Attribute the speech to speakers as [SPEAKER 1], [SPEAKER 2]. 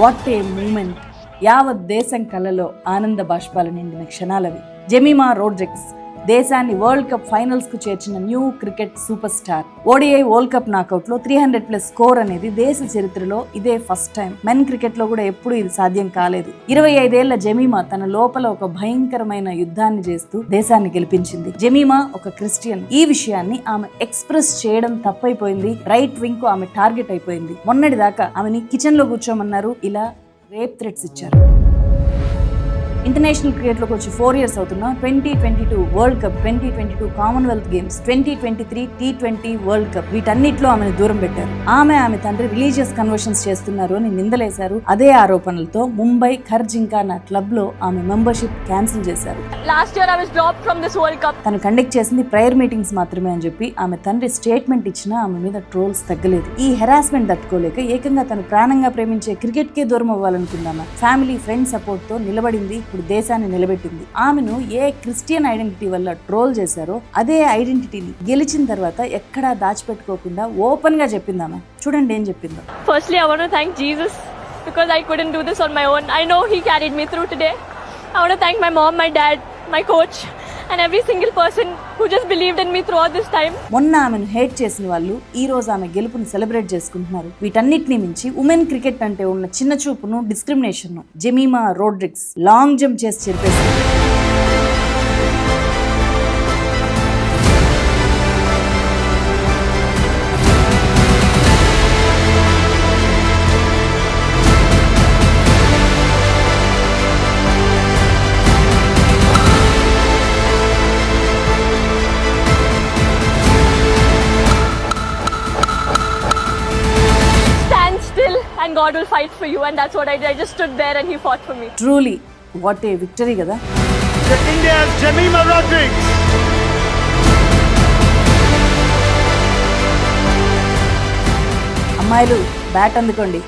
[SPEAKER 1] What a moment యావత్ దేశం కలలో ఆనంద బాష్పాలు నిండిన క్షణాలవి. జెమిమా రోడ్రిక్స్ దేశాన్ని వరల్డ్ కప్ ఫైనల్స్కు చేర్చిన new cricket super star ODI world cup నాకౌట్లో three hundred plus score అనేది దేశ చరిత్రలో ఇదే ఫస్ట్ టైం మెన్ క్రికెట్లో కూడా ఎప్పుడు ఇది సాధ్యం కాలేదు. ఇరవై ఐదేళ్ళ జమీమా తన లోపల ఒక భయంకరమైన యుద్ధాన్ని చేస్తూ దేశాన్ని గెలిపించింది. జమీమా ఒక క్రిస్టియన్. ఈ విషయాన్ని ఆమె ఎక్స్ప్రెస్ చేయడం తప్పైపోయింది. రైట్ వింగ్కు ఆమె టార్గెట్ అయిపోయింది. మొన్నటి దాకా ఆమెని కిచెన్లో కూర్చోమన్నారు. ఇలా రేప్ థ్రెట్స్ ఇచ్చారు. ఇంటర్నేషనల్ క్రికెట్లోకి వచ్చి ఫోర్ ఇయర్స్ అవుతున్న twenty twenty two world cup twenty twenty two commonwealth games twenty twenty three T twenty world cup వీటన్నిటిలో ఆమెను దూరం పెట్టారు. ఆమె ఆమె తండ్రి రిలీజియస్ కన్వర్షన్స్ చేస్తున్నారు అని నిందలేశారు. అదే ఆరోపణలతో ముంబై ఖర్జింకా నా క్లబ్లో ఆమె మెంబర్షిప్ క్యాన్సిల్ చేశారు.
[SPEAKER 2] Year I was dropped from this World Cup.
[SPEAKER 1] తను కండక్ట్ చేసింది ప్రేయర్ మీటింగ్స్ మాత్రమే అని చెప్పి ఆమె తండ్రి స్టేట్మెంట్ ఇచ్చినా ఆమె మీద ట్రోల్స్ తగ్గలేదు. ఈ హెరాస్మెంట్ తట్టుకోలేక ఏకంగా తను ప్రాణంగా ప్రేమించే క్రికెట్ కే దూరం అవ్వాలనుకుందామా ఫ్యామిలీ ఫ్రెండ్ సపోర్ట్తో నిలబడింది ఇప్పుడు దేశాన్ని నిలబెట్టింది. ఆమెను ఏ క్రిస్టియన్ ఐడెంటిటీ వల్ల ట్రోల్ చేశారో అదే ఐడెంటిటీని గెలిచిన తర్వాత ఎక్కడా దాచిపెట్టుకోకుండా ఓపెన్గా చెప్పింది చూడండి ఏం చెప్పిందో.
[SPEAKER 2] Firstly I thank Jesus because I couldn't do this on own I know me through today I want thank my mom my dad my coach and every single person who just believed in me through this throughout
[SPEAKER 1] మొన్న ఆమెను hate చేసిన వాళ్ళు ఈ రోజు ఆమె గెలుపుని celebrate చేసుకుంటున్నారు. వీటన్నిటిని మించి ఉమెన్ క్రికెట్ అంటే ఉన్న చిన్న చూపును discrimination Jemimah Rodrigues long jump చేసి
[SPEAKER 2] చెప్పేసి God will fight for you. And that's what I did. I just stood there, and He fought for me.
[SPEAKER 1] Truly what a victory కదా
[SPEAKER 3] India's Jemima Rodriguez.
[SPEAKER 1] అమ్మాయిలు bat అందుకోండి